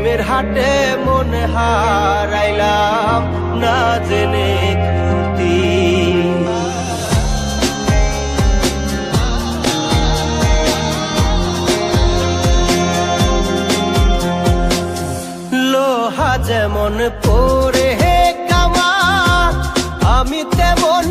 প্রেমের হাটে মন হারাইলাম না জেনে ক্ষতি। লোহা যেমন পরে হে কামার আমি তেমন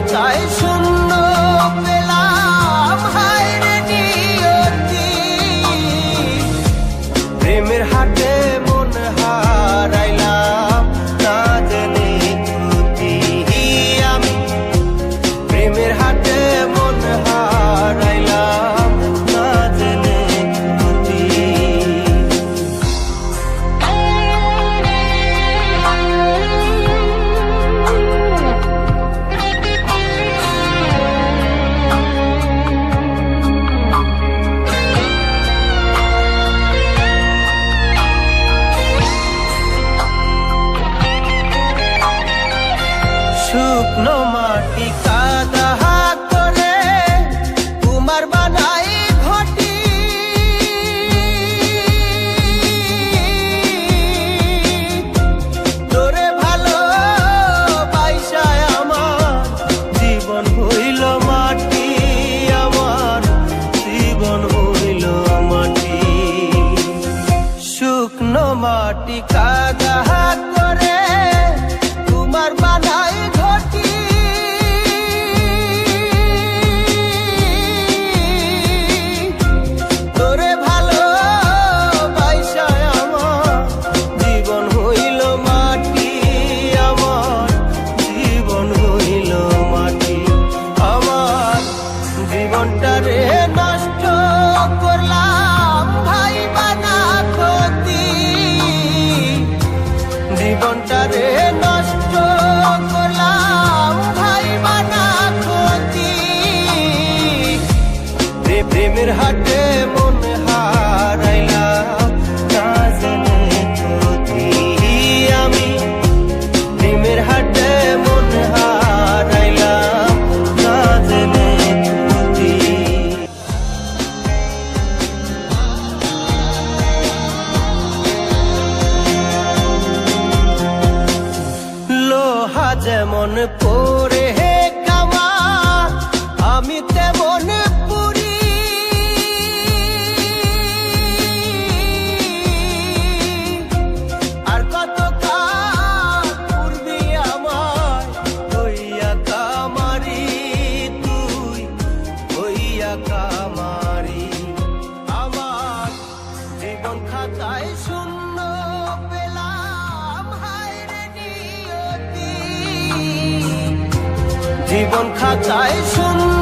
জীবন শুকনো মাটি কাদা করে কুমার বানাই ঘটি। তোরে ভালো পাইসায় আমার জীবন হইল মাটি, আমার জীবন হইল মাটি। শুকনো মাটি কাদা করে লোহা যেমন জীবন খাতায় শূন্য